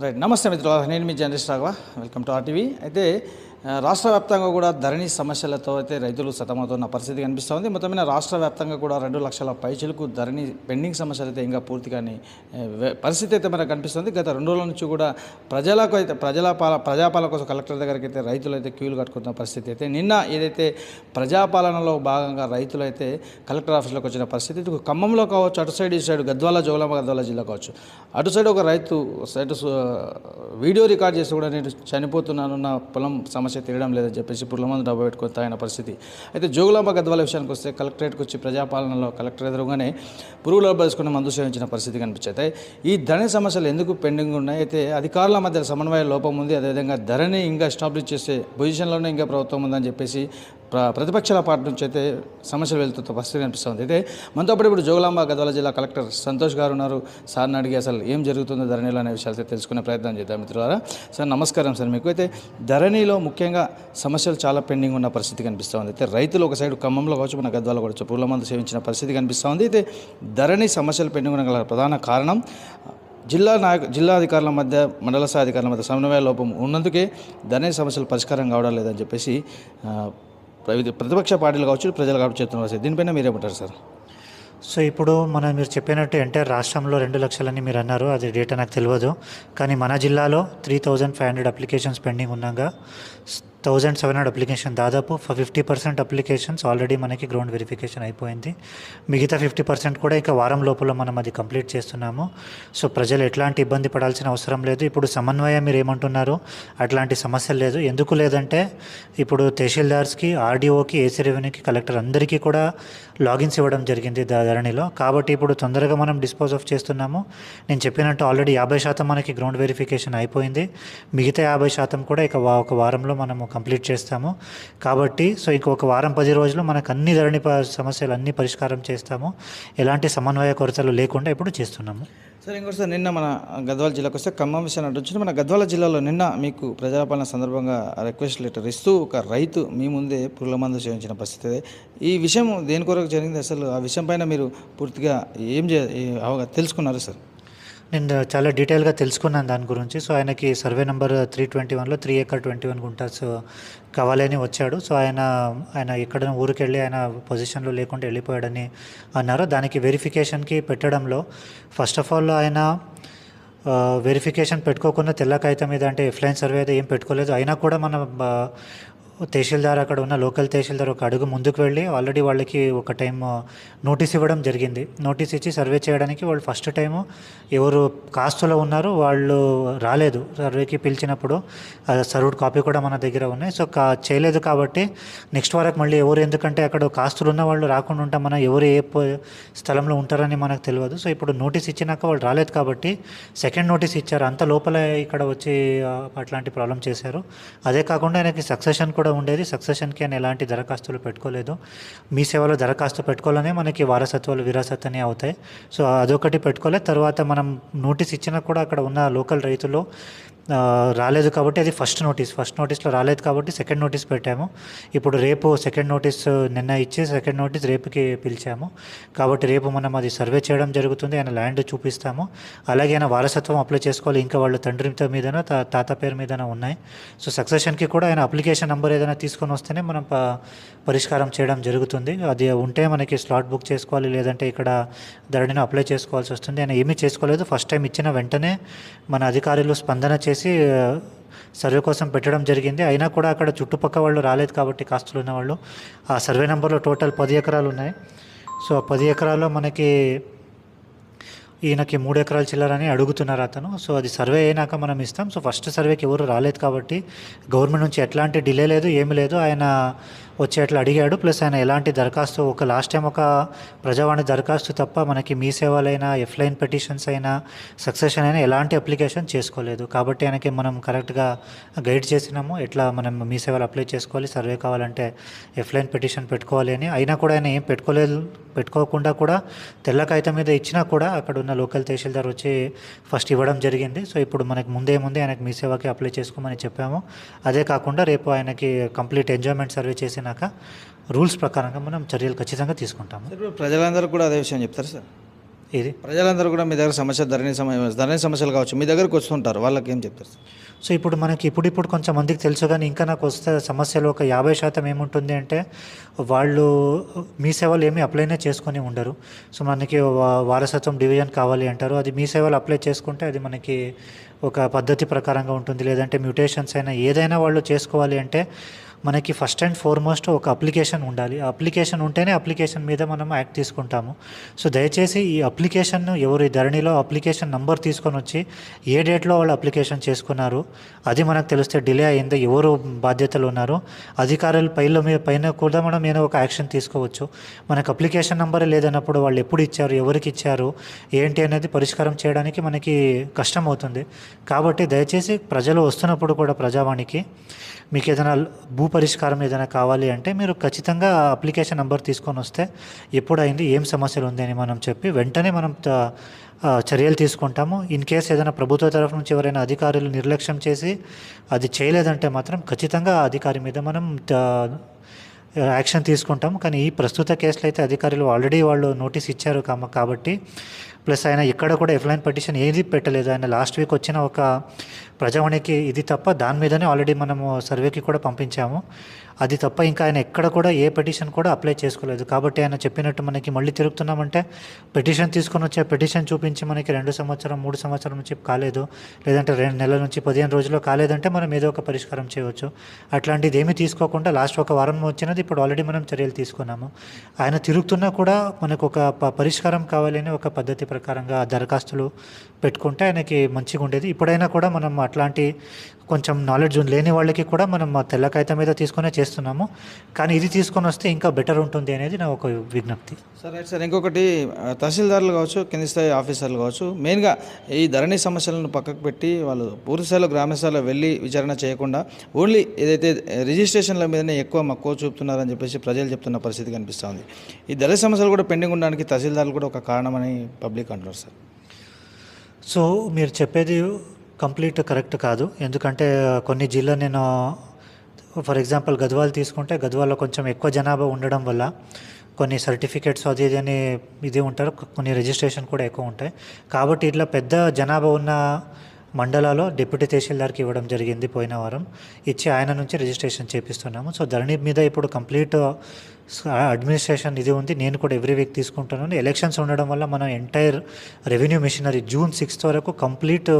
Right నమస్తే మిత్రులు నేను మీ journalist Raghava welcome to RTV అయితే ఆ, రాష్ట్ర వ్యాప్తంగా కూడా ధరణి సమస్యలతో అయితే రైతులు సతమవుతున్న పరిస్థితి కనిపిస్తోంది. మొత్తమైన రాష్ట్ర వ్యాప్తంగా కూడా రెండు లక్షల పైచలకు ధరణి పెండింగ్ సమస్యలు అయితే ఇంకా పూర్తి కానీ పరిస్థితి అయితే మనకు కనిపిస్తుంది. గత రెండు రోజుల నుంచి కూడా ప్రజలకు అయితే ప్రజల పాల ప్రజాపాలన కోసం కలెక్టర్ దగ్గరికి అయితే రైతులు అయితే క్యూలు కట్టుకుంటున్న పరిస్థితి అయితే నిన్న ఏదైతే ప్రజాపాలనలో భాగంగా రైతులు అయితే కలెక్టర్ ఆఫీస్లోకి వచ్చిన పరిస్థితి ఖమ్మంలో కావచ్చు అటు సైడ్ ఇటు సైడ్ గద్వాల జోగులాంబ గద్వాల జిల్లా కావచ్చు. అటు సైడ్ ఒక రైతు సైడ్ వీడియో రికార్డ్ చేసి కూడా నేను చనిపోతున్నానున్న పొలం సమస్య తిరగడం లేదని చెప్పేసి పుల్ల మందు డబ్బు పెట్టుకొని తాగిన పరిస్థితి. అయితే జోగులాంబ గద్వాల విషయానికి వస్తే కలెక్టరేట్కి వచ్చి ప్రజాపాలనలో కలెక్టర్ ఎదురుగానే పురుగుల డబ్బు మందు సేవించిన పరిస్థితి కనిపించింది ఈ ధరణి సమస్యలు ఎందుకు పెండింగ్ ఉన్నాయి? అయితే అధికారుల మధ్య సమన్వయ లోపం ఉంది. అదేవిధంగా ధరని ఇంకా ఎస్టాబ్లిష్ చేసే పొజిషన్లోనే ఇంకా ప్రభుత్వం ఉందని చెప్పేసి ప్రతిపక్షాల పార్టీ నుంచి అయితే సమస్యలు వెళ్తున్న పరిస్థితి అనిపిస్తుంది అయితే మనతో పాటు ఇప్పుడు జోగులాంబ గద్వాల జిల్లా కలెక్టర్ సంతోష్ గారు ఉన్నారు. సార్ని అడిగి అసలు ఏం జరుగుతుందో ధరణిలో అనే విషయాలు తెలుసుకునే ప్రయత్నం చేద్దాం మిత్రులారా. సార్ నమస్కారం సార్. మీకు అయితే ధరణిలో ముఖ్యంగా సమస్యలు చాలా పెండింగ్ ఉన్న పరిస్థితి కనిపిస్తుంది. అయితే రైతులు ఒక సైడ్ ఖమ్మంలో కావచ్చు మన గద్వాల కావచ్చు పూల మందు సేవించిన పరిస్థితి కనిపిస్తుంది. అయితే ధరణి సమస్యలు పెండింగ్ ఉన్న గల ప్రధాన కారణం జిల్లా నాయక జిల్లా అధికారుల మధ్య మండల స్థాయి అధికారుల మధ్య సమన్వయ లోపం ఉన్నందుకే ధరణి సమస్యలు పరిష్కారం కావడం లేదని చెప్పేసి ప్రతిపక్ష పార్టీలు కావచ్చు ప్రజలు కావచ్చు చెప్తున్నారు సార్ దీనిపైన మీరేమంటారు సార్? సో ఇప్పుడు మనం మీరు చెప్పినట్టు ఎంటైర్ రాష్ట్రంలో రెండు లక్షలని మీరు అన్నారు అది డేటా నాకు తెలియదు కానీ మన జిల్లాలో three thousand five hundred applications pending ఉన్నాగా థౌజండ్ సెవెన్ హండ్రెడ్ అప్లికేషన్ దాదాపు. ఫిఫ్టీ పర్సెంట్ అప్లికేషన్స్ ఆల్రెడీ మనకి గ్రౌండ్ వెరిఫికేషన్ అయిపోయింది. మిగతా ఫిఫ్టీ పర్సెంట్ కూడా ఇక వారం లోపల మనం అది కంప్లీట్ చేస్తున్నాము. సో ప్రజలు ఎట్లాంటి ఇబ్బంది పడాల్సిన అవసరం లేదు. ఇప్పుడు సమన్వయం మీరు ఏమంటున్నారు అట్లాంటి సమస్య లేదు. ఎందుకు లేదంటే ఇప్పుడు తహసీల్దార్స్కి ఆర్డీఓకి ఏసీ రెవెన్యూకి కలెక్టర్ అందరికీ కూడా లాగిన్స్ ఇవ్వడం జరిగింది దా- ధరణిలో. కాబట్టి ఇప్పుడు తొందరగా మనం డిస్పోజ్ ఆఫ్ చేస్తున్నాము. నేను చెప్పినట్టు ఆల్రెడీ యాభై శాతం మనకి గ్రౌండ్ వెరిఫికేషన్ అయిపోయింది. మిగతా యాభై శాతం కూడా ఇక ఒక వారంలో మనము కంప్లీట్ చేస్తాము. కాబట్టి సో ఇంకొక వారం పది రోజులు మనకు అన్ని ధరణి సమస్యలు అన్ని పరిష్కారం చేస్తాము. ఎలాంటి సమన్వయ కొరతలు లేకుండా ఇప్పుడు చేస్తున్నాము. సార్ ఇంకోటి సార్ నిన్న మన గద్వాల జిల్లాకు వస్తే ఖమ్మం విషయాన్ని అడ్డొచ్చి మన గద్వాల జిల్లాలో నిన్న మీకు ప్రజాపాలన సందర్భంగా రిక్వెస్ట్ లెటర్ ఇస్తూ ఒక రైతు మీ ముందే పురుగుల మందు చేయించిన పరిస్థితి ఈ విషయం దేని కొరకు జరిగింది? అసలు ఆ విషయం పైన మీరు పూర్తిగా ఏం చే అవగా తెలుసుకున్నారు సార్? నేను చాలా డీటెయిల్గా తెలుసుకున్నాను దాని గురించి. సో ఆయనకి సర్వే నెంబర్ త్రీ ట్వంటీ వన్లో three acre twenty one guntas కావాలని వచ్చాడు. సో ఆయన ఆయన ఎక్కడ ఊరికి వెళ్ళి ఆయన పొజిషన్లో లేకుండా వెళ్ళిపోయాడని అన్నారు. దానికి వెరిఫికేషన్కి పెట్టడంలో ఫస్ట్ ఆఫ్ ఆల్ ఆయన వెరిఫికేషన్ పెట్టుకోకుండా తెల్ల కాగితం మీద అంటే ఎఫ్లైన్ సర్వే అయితే ఏం పెట్టుకోలేదు. అయినా కూడా మన తహసీల్దార్ అక్కడ ఉన్న లోకల్ తహసీల్దార్ ఒక అడుగు ముందుకు వెళ్ళి ఆల్రెడీ వాళ్ళకి ఒక టైం నోటీస్ ఇవ్వడం జరిగింది. నోటీస్ ఇచ్చి సర్వే చేయడానికి వాళ్ళు ఫస్ట్ టైము ఎవరు కాస్తులో ఉన్నారో వాళ్ళు రాలేదు. సర్వేకి పిలిచినప్పుడు సర్వ్డ్ కాపీ కూడా మన దగ్గర ఉన్నాయి. సో కా చేయలేదు కాబట్టి నెక్స్ట్ వరకు మళ్ళీ ఎవరు ఎందుకంటే అక్కడ కాస్తులు ఉన్న వాళ్ళు రాకుండా ఉంటాం మనం ఎవరు ఏ స్థలంలో ఉంటారని మనకు తెలియదు. సో ఇప్పుడు నోటీస్ ఇచ్చినాక వాళ్ళు రాలేదు కాబట్టి సెకండ్ నోటీస్ ఇచ్చారు. అంత లోపల ఇక్కడ వచ్చి అట్లాంటి ప్రాబ్లం చేశారు. అదే కాకుండా ఆయనకి సక్సెషన్ కూడా ఉండేది. సక్సెషన్కి అని ఎలాంటి దరఖాస్తులు పెట్టుకోలేదు. మీ సేవలో దరఖాస్తు పెట్టుకోవాలనే మనకి వారసత్వాలు విరాసత్ అని అవుతాయి. సో అదొకటి పెట్టుకోలేదు తర్వాత మనం నోటీస్ ఇచ్చినా కూడా అక్కడ ఉన్న లోకల్ రైతులు రాలేదు కాబట్టి అది ఫస్ట్ నోటీస్ ఫస్ట్ నోటీస్లో రాలేదు కాబట్టి సెకండ్ నోటీస్ పెట్టాము. ఇప్పుడు రేపు సెకండ్ నోటీస్ నిన్న ఇచ్చి సెకండ్ నోటీస్ రేపుకి పిలిచాము. కాబట్టి రేపు మనం అది సర్వే చేయడం జరుగుతుంది. ఆయన ల్యాండ్ చూపిస్తాము. అలాగే ఆయన వారసత్వం అప్లై చేసుకోవాలి. ఇంకా వాళ్ళ తండ్రి మీదన తాత పేరు మీదన ఉన్నాయి. సో సక్సెషన్కి కూడా ఆయన అప్లికేషన్ నెంబర్ ఏదైనా తీసుకొని వస్తేనే మనం పరిష్కారం చేయడం జరుగుతుంది. అది ఉంటే మనకి స్లాట్ బుక్ చేసుకోవాలి. లేదంటే ఇక్కడ ధరణిని అప్లై చేసుకోవాల్సి వస్తుంది. ఆయన ఏమీ చేసుకోలేదు. ఫస్ట్ టైం ఇచ్చిన వెంటనే మన అధికారులు స్పందన చేసి చేసి సర్వే కోసం పెట్టడం జరిగింది. అయినా కూడా అక్కడ చుట్టుపక్క వాళ్ళు రాలేదు కాబట్టి కాస్తులు ఉన్న వాళ్ళు ఆ సర్వే నెంబర్లో టోటల్ పది ఎకరాలు ఉన్నాయి. సో ఆ పది ఎకరాల్లో మనకి ఈయనకి మూడు ఎకరాలు చిల్లరని అడుగుతున్నారు అతను. సో అది సర్వే అయినాక మనం ఇస్తాం. సో ఫస్ట్ సర్వేకి ఎవరు రాలేదు కాబట్టి గవర్నమెంట్ నుంచి ఎట్లాంటి డిలే లేదు ఏమీ లేదు. ఆయన వచ్చేట్లు అట్లా అడిగాడు. ప్లస్ ఆయన ఎలాంటి దరఖాస్తు ఒక లాస్ట్ టైం ఒక ప్రజావాణి దరఖాస్తు తప్ప మనకి మీ సేవలైనా ఎఫ్లైన్ పెటిషన్స్ అయినా సక్సెషన్ అయినా ఎలాంటి అప్లికేషన్ చేసుకోలేదు. కాబట్టి ఆయనకి మనం కరెక్ట్గా గైడ్ చేసినాము. ఎట్లా మనం మీ సేవలు అప్లై చేసుకోవాలి సర్వే కావాలంటే ఎఫ్లైన్ పెటిషన్ పెట్టుకోవాలి అని. అయినా కూడా ఆయన ఏం పెట్టుకోలేదు. పెట్టుకోకుండా కూడా తెల్ల కాగితం మీద ఇచ్చినా కూడా అక్కడ ఉన్న లోకల్ తహసీల్దార్ వచ్చి ఫస్ట్ ఇవ్వడం జరిగింది. సో ఇప్పుడు మనకి ముందే ముందే ఆయనకు మీ సేవకి అప్లై చేసుకోమని చెప్పాము. అదే కాకుండా రేపు ఆయనకి కంప్లీట్ ఎంజాయ్మెంట్ సర్వే చేసినాక రూల్స్ ప్రకారంగా మనం చర్యలు ఖచ్చితంగా తీసుకుంటాము. ఇప్పుడు ప్రజలందరూ కూడా అదే విషయం చెప్తారు సార్? ఇది ప్రజలందరూ కూడా మీ దగ్గర సమస్య ధరణి సమస్య ధరణి సమస్యలు కావచ్చు మీ దగ్గరకు వస్తుంటారు వాళ్ళకి ఏం చెప్తారు? సో ఇప్పుడు మనకి ఇప్పుడిప్పుడు కొంచెం మందికి తెలుసు కానీ ఇంకా నాకు వస్తే సమస్యలు ఒక యాభై శాతం ఏముంటుంది అంటే వాళ్ళు మీ సేవలు ఏమీ అప్లైనే చేసుకొని ఉండరు. సో మనకి వారసత్వం డివిజన్ కావాలి అంటారు. అది మీ సేవలు అప్లై చేసుకుంటే అది మనకి ఒక పద్ధతి ప్రకారంగా ఉంటుంది. లేదంటే మ్యూటేషన్స్ అయినా ఏదైనా వాళ్ళు చేసుకోవాలి అంటే మనకి ఫస్ట్ అండ్ ఫార్మోస్ట్ ఒక అప్లికేషన్ ఉండాలి. ఆ అప్లికేషన్ ఉంటేనే అప్లికేషన్ మీద మనం యాక్ట్ తీసుకుంటాము. సో దయచేసి ఈ అప్లికేషన్ను ఎవరు ఈ ధరణిలో అప్లికేషన్ నంబర్ తీసుకొని వచ్చి ఏ డేట్లో వాళ్ళు అప్లికేషన్ చేసుకున్నారు అది మనకు తెలిస్తే డిలే అయిందో ఎవరు బాధ్యతలు ఉన్నారో అధికారుల పైల మీద పైన కూడా మనం ఏదో ఒక యాక్షన్ తీసుకోవచ్చు. మనకు అప్లికేషన్ నెంబర్ లేదన్నప్పుడు వాళ్ళు ఎప్పుడు ఇచ్చారు ఎవరికి ఇచ్చారు ఏంటి అనేది పరిష్కారం చేయడానికి మనకి కష్టం అవుతుంది. కాబట్టి దయచేసి ప్రజలు వస్తున్నప్పుడు కూడా ప్రజావాణికి మీకు ఏదైనా భూ పరిష్కారం ఏదైనా కావాలి అంటే మీరు ఖచ్చితంగా అప్లికేషన్ నెంబర్ తీసుకొని వస్తే ఎప్పుడైంది ఏం సమస్యలు ఉంది అని మనం చెప్పి వెంటనే మనం చర్యలు తీసుకుంటాము. ఇన్ కేస్ ఏదైనా ప్రభుత్వ తరఫు నుంచి ఎవరైనా అధికారులు నిర్లక్ష్యం చేసి అది చేయలేదంటే మాత్రం ఖచ్చితంగా అధికారి మీద మనం యాక్షన్ తీసుకుంటాం. కానీ ఈ ప్రస్తుత కేసులో అయితే అధికారులు ఆల్రెడీ వాళ్ళు నోటీస్ ఇచ్చారు కాబట్టి ప్లస్ ఆయన ఎక్కడ కూడా ఎఫ్లైన్ పిటిషన్ ఏది పెట్టలేదు. ఆయన లాస్ట్ వీక్ వచ్చిన ఒక ప్రజావాణికి ఇది తప్ప దాని మీదనే ఆల్రెడీ మనము సర్వేకి కూడా పంపించాము. అది తప్ప ఇంకా ఆయన ఎక్కడ కూడా ఏ పిటిషన్ కూడా అప్లై చేసుకోలేదు. కాబట్టి ఆయన చెప్పినట్టు మనకి మళ్ళీ తిరుగుతున్నామంటే పిటిషన్ తీసుకొని వచ్చే పిటిషన్ చూపించి మనకి రెండు సంవత్సరం మూడు సంవత్సరం నుంచి కాలేదు. లేదంటే రెండు నెలల నుంచి పదిహేను రోజుల్లో కాలేదంటే మనం ఏదో ఒక పరిష్కారం చేయవచ్చు. అట్లాంటిది ఏమీ తీసుకోకుండా లాస్ట్ ఒక వారం వచ్చినది ఇప్పుడు ఆల్రెడీ మనం చర్యలు తీసుకున్నాము. ఆయన తిరుగుతున్నా కూడా మనకు ఒక ప- పరిష్కారం కావాలని ఒక పద్ధతి ప్రకారంగా దరఖాస్తులు పెట్టుకుంటే ఆయనకి మంచిగా ఉండేది. ఇప్పుడైనా కూడా మనం అట్లాంటి కొంచెం నాలెడ్జ్ లేని వాళ్ళకి కూడా మనం తెల్ల కాగితం మీద తీసుకునే చేస్తున్నాము. కానీ ఇది తీసుకొని వస్తే ఇంకా బెటర్ ఉంటుంది అనేది నా ఒక విజ్ఞప్తి. సార్ రైట్ సార్ ఇంకొకటి తహసీల్దార్లు కావచ్చు కింది స్థాయి ఆఫీసర్లు కావచ్చు మెయిన్గా ఈ ధరణి సమస్యలను పక్కకు పెట్టి వాళ్ళు పూర్తి స్థాయిలో గ్రామ స్థాయిలో వెళ్ళి విచారణ చేయకుండా ఓన్లీ ఏదైతే రిజిస్ట్రేషన్ల మీదనే ఎక్కువ మక్కువ చూపుతున్నారని చెప్పేసి ప్రజలు చెప్తున్న పరిస్థితి కనిపిస్తూ ఉంది ఈ ధరణి సమస్యలు కూడా పెండింగ్ ఉండడానికి తహసీల్దార్లు కూడా ఒక కారణమని పబ్లిక్ అంటున్నారు సార్ సో మీరు చెప్పేది కంప్లీట్ కరెక్ట్ కాదు. ఎందుకంటే కొన్ని జిల్లా నేను ఫర్ ఎగ్జాంపుల్ గద్వాల్ తీసుకుంటే గద్వాల్లో కొంచెం ఎక్కువ జనాభా ఉండడం వల్ల కొన్ని సర్టిఫికేట్స్ అది ఇది అని ఇది ఉంటారు కొన్ని రిజిస్ట్రేషన్ కూడా ఎక్కువ ఉంటాయి. కాబట్టి ఇట్లా పెద్ద జనాభా ఉన్న మండలాలో డిప్యూటీ తహసీల్దార్కి ఇవ్వడం జరిగింది పోయిన వారం. ఇచ్చి ఆయన నుంచి రిజిస్ట్రేషన్ చేపిస్తున్నాము. సో ధరణి మీద ఇప్పుడు కంప్లీట్ అడ్మినిస్ట్రేషన్ ఇది ఉంది. నేను కూడా ఎవ్రీ వీక్ తీసుకుంటున్నాను ఎలక్షన్స్ ఉండడం వల్ల మనం entire revenue machinery June sixth వరకు కంప్లీట్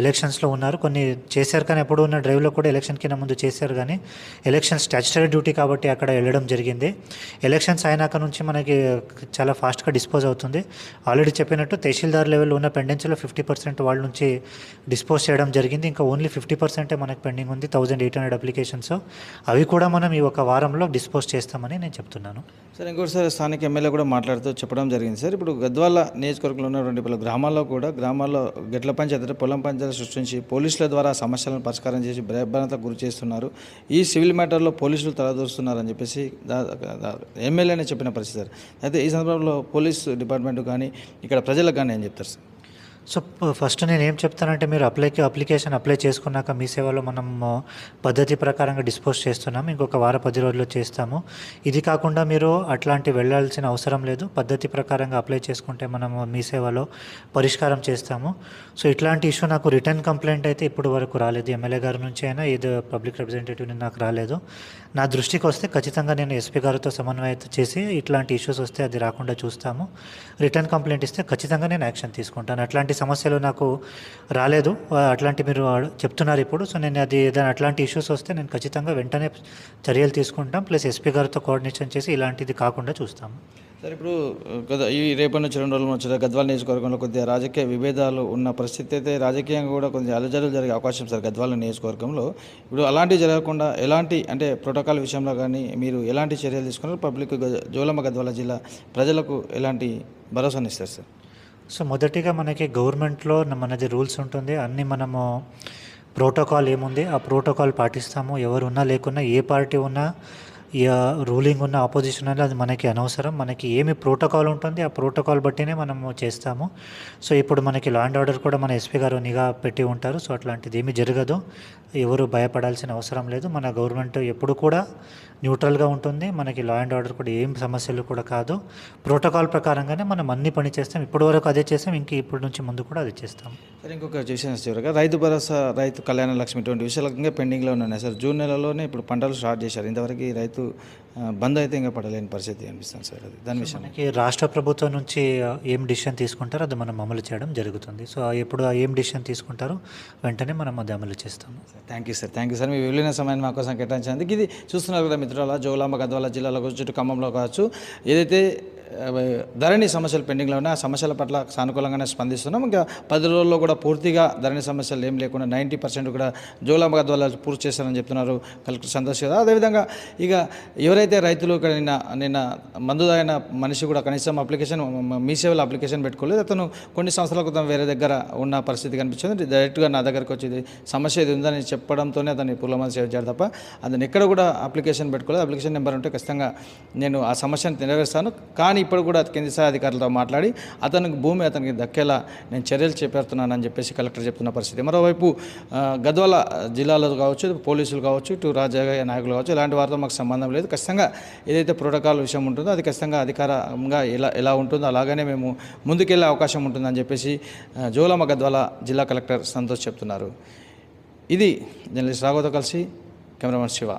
ఎలక్షన్స్లో ఉన్నారు. కొన్ని చేశారు కానీ ఎప్పుడు ఉన్న డ్రైవ్లో కూడా ఎలక్షన్ కింద ముందు చేశారు కానీ ఎలక్షన్ స్టాచ్యుటరీ డ్యూటీ కాబట్టి అక్కడ వెళ్ళడం జరిగింది. ఎలక్షన్స్ అయినాక నుంచి మనకి చాలా ఫాస్ట్గా డిస్పోజ్ అవుతుంది. ఆల్రెడీ చెప్పినట్టు తహసీల్దార్ లెవెల్లో ఉన్న పెండెన్స్లో ఫిఫ్టీ పర్సెంట్ వాళ్ళ నుంచి డిస్పోజ్ చేయడం జరిగింది. ఇంకా ఓన్లీ ఫిఫ్టీ పర్సెంటే మనకి పెండింగ్ ఉంది థౌజండ్ ఎయిట్ హండ్రెడ్ అప్లికేషన్స్ అవి కూడా మనం ఈ ఒక వారంలో డిస్పోజ్ చేస్తామని నేను చెప్తున్నాను. సార్ ఇంకోటి సార్ స్థానిక ఎమ్మెల్యే కూడా మాట్లాడుతూ చెప్పడం జరిగింది సార్. ఇప్పుడు గద్వాల నియోజకవర్గంలో ఉన్నటువంటి పలు గ్రామాల్లో కూడా గ్రామాల్లో గెట్ల పంచాయతీ పొలం పంచాయతీ సృష్టించి పోలీసుల ద్వారా సమస్యలను పరిష్కారం చేసి భయభ్రాంతకు గురి చేస్తున్నారు. ఈ సివిల్ మ్యాటర్లో పోలీసులు తలదూరుస్తున్నారని చెప్పేసి ఎమ్మెల్యేనే చెప్పిన పరిస్థితి. అయితే ఈ సందర్భంలో పోలీస్ డిపార్ట్మెంట్ కానీ ఇక్కడ ప్రజలకు కానీ ఏం చెప్తారు సార్? సో ఫస్ట్ నేను ఏం చెప్తానంటే మీరు అప్లైకి అప్లికేషన్ అప్లై చేసుకున్నాక మీ సేవలో మనం పద్ధతి ప్రకారంగా డిస్పోజ్ చేస్తున్నాం. ఇంకొక వార పది రోజుల్లో చేస్తాము. ఇది కాకుండా మీరు అట్లాంటి వెళ్ళాల్సిన అవసరం లేదు. పద్ధతి ప్రకారంగా అప్లై చేసుకుంటే మనము మీ సేవలో పరిష్కారం చేస్తాము. సో ఇట్లాంటి ఇష్యూ నాకు రిటర్న్ కంప్లైంట్ అయితే ఇప్పుడు వరకు రాలేదు. ఎమ్మెల్యే గారి నుంచి అయినా ఏదో పబ్లిక్ రిప్రజెంటేటివ్ నాకు రాలేదు. నా దృష్టికి వస్తే ఖచ్చితంగా నేను ఎస్పీ గారితో సమన్వయం చేసి ఇట్లాంటి ఇష్యూస్ వస్తే అది రాకుండా చూస్తాము. రిటర్న్ కంప్లైంట్ ఇస్తే ఖచ్చితంగా నేను యాక్షన్ తీసుకుంటాను. అట్లాంటి సమస్యలు నాకు రాలేదు. అట్లాంటి మీరు చెప్తున్నారు ఇప్పుడు. సో నేను అది ఏదైనా అట్లాంటి ఇష్యూస్ వస్తే నేను ఖచ్చితంగా వెంటనే చర్యలు తీసుకుంటాం. ప్లస్ ఎస్పీ గారితో కోఆర్డినేషన్ చేసి ఇలాంటిది కాకుండా చూస్తాము సార్ ఇప్పుడు గత ఈ రేపటి నుంచి రెండు రోజులు నుంచి గద్వాల నియోజకవర్గంలో కొద్దిగా రాజకీయ విభేదాలు ఉన్న పరిస్థితి అయితే రాజకీయంగా కూడా కొంచెం అలజడులు జరిగే అవకాశం సార్ గద్వాల నియోజకవర్గంలో. ఇప్పుడు అలాంటివి జరగకుండా ఎలాంటి అంటే ప్రోటోకాల్ విషయంలో కానీ మీరు ఎలాంటి చర్యలు తీసుకున్నారు? పబ్లిక్ గ- జోలమ్మ గద్వాల జిల్లా ప్రజలకు ఎలాంటి భరోసాని ఇస్తారు సార్? సో మొదటిగా మనకి గవర్నమెంట్లో మనది రూల్స్ ఉంటుంది. అన్నీ మనము ప్రోటోకాల్ ఏముంది ఆ ప్రోటోకాల్ పాటిస్తాము. ఎవరు ఉన్నా లేకున్నా ఏ పార్టీ ఉన్నా రూలింగ్ ఉన్న ఆపోజిషన్ అనేది అది మనకి అనవసరం. మనకి ఏమి ప్రోటోకాల్ ఉంటుంది ఆ ప్రోటోకాల్ బట్టినే మనము చేస్తాము. సో ఇప్పుడు మనకి లా అండ్ ఆర్డర్ కూడా మన ఎస్పీ గారు నిఘా పెట్టి ఉంటారు. సో అట్లాంటిది ఏమీ జరగదు. ఎవరు భయపడాల్సిన అవసరం లేదు. మన గవర్నమెంట్ ఎప్పుడు కూడా న్యూట్రల్గా ఉంటుంది. మనకి లా అండ్ ఆర్డర్ కూడా ఏం సమస్యలు కూడా కాదు. ప్రోటోకాల్ ప్రకారంగానే మనం అన్ని పని చేస్తాం. ఇప్పటి వరకు అదే చేస్తాం ఇంక ఇప్పటి నుంచి ముందు కూడా అదే చేస్తాం. సార్ ఇంకొక విషయం చివరిగా. రైతు భరోసా రైతు కళ్యాణ లక్ష్మి ఇటువంటి విషయాలు పెండింగ్లో ఉన్నాయి. సార్ జూన్ నెలలోనే ఇప్పుడు పంటలు స్టార్ట్ చేశారు. ఇంతవరకు రైతు బంద్ అయితే ఇంకా పడలేని పరిస్థితి అనిపిస్తుంది సార్ అది. దాని విషయం. మనకి రాష్ట్ర ప్రభుత్వం నుంచి ఏం డిసిషన్ తీసుకుంటారో అది మనం అమలు చేయడం జరుగుతుంది. సో ఎప్పుడు ఆ ఏం డిసిషన్ తీసుకుంటారో వెంటనే మనం అది అమలు చేస్తాము. Thank you sir thank you sir మీ వెళ్ళిన సమయాన్ని మా కోసం కేటాయించినందుకు ఇది చూస్తున్నారు కదా మిత్రుల జోలాంబ గద్వాల జిల్లాలో కావచ్చు ఖమ్మంలో కావచ్చు. ఏదైతే ధరణి సమస్యలు పెండింగ్లో ఉన్నాయి. ఆ సమస్యల పట్ల సానుకూలంగానే స్పందిస్తున్నాం. ఇంకా పది రోజుల్లో కూడా పూర్తిగా ధరణి సమస్యలు ఏం లేకుండా నైంటీ పర్సెంట్ కూడా జోలాంబ ద్వారా పూర్తి చేశారని చెప్తున్నారు కలెక్టర్ సంతోష్ కదా అదేవిధంగా ఇక ఎవరైతే రైతులు ఇక్కడ నిన్న నిన్న మందు తాగిన మనిషి కూడా కనీసం అప్లికేషన్ మీ సేవలో అప్లికేషన్ పెట్టుకోలేదు. అతను కొన్ని సంవత్సరాల క్రితం వేరే దగ్గర ఉన్న పరిస్థితి కనిపించింది. డైరెక్ట్గా నా దగ్గరకు వచ్చేది సమస్య ఇది ఉందని చెప్పడంతోనే అతన్ని పూలమంది సేవ చేయాలి తప్ప అతను ఎక్కడ కూడా అప్లికేషన్ పెట్టుకోలేదు. అప్లికేషన్ నెంబర్ ఉంటే ఖచ్చితంగా నేను ఆ సమస్యను నెరవేరుస్తాను. కానీ కానీ ఇప్పుడు కూడా కింది స్థాయి అధికారులతో మాట్లాడి అతనికి భూమి అతనికి దక్కేలా నేను చర్యలు చేపడుతున్నానని చెప్పేసి కలెక్టర్ చెప్తున్న పరిస్థితి. మరోవైపు గద్వాల జిల్లాలో కావచ్చు పోలీసులు కావచ్చు ఇటు రాజకీయ నాయకులు కావచ్చు ఇలాంటి వారితో మాకు సంబంధం లేదు. ఖచ్చితంగా ఏదైతే ప్రోటోకాల్ విషయం ఉంటుందో అది ఖచ్చితంగా అధికారంగా ఎలా ఎలా ఉంటుందో అలాగనే మేము ముందుకెళ్ళే అవకాశం ఉంటుందని చెప్పేసి జోలమ్మ గద్వాల జిల్లా కలెక్టర్ సంతోష్ చెప్తున్నారు. ఇది జర్నలిస్ట్ రాఘవతో కలిసి కెమెరామెన్ శివ.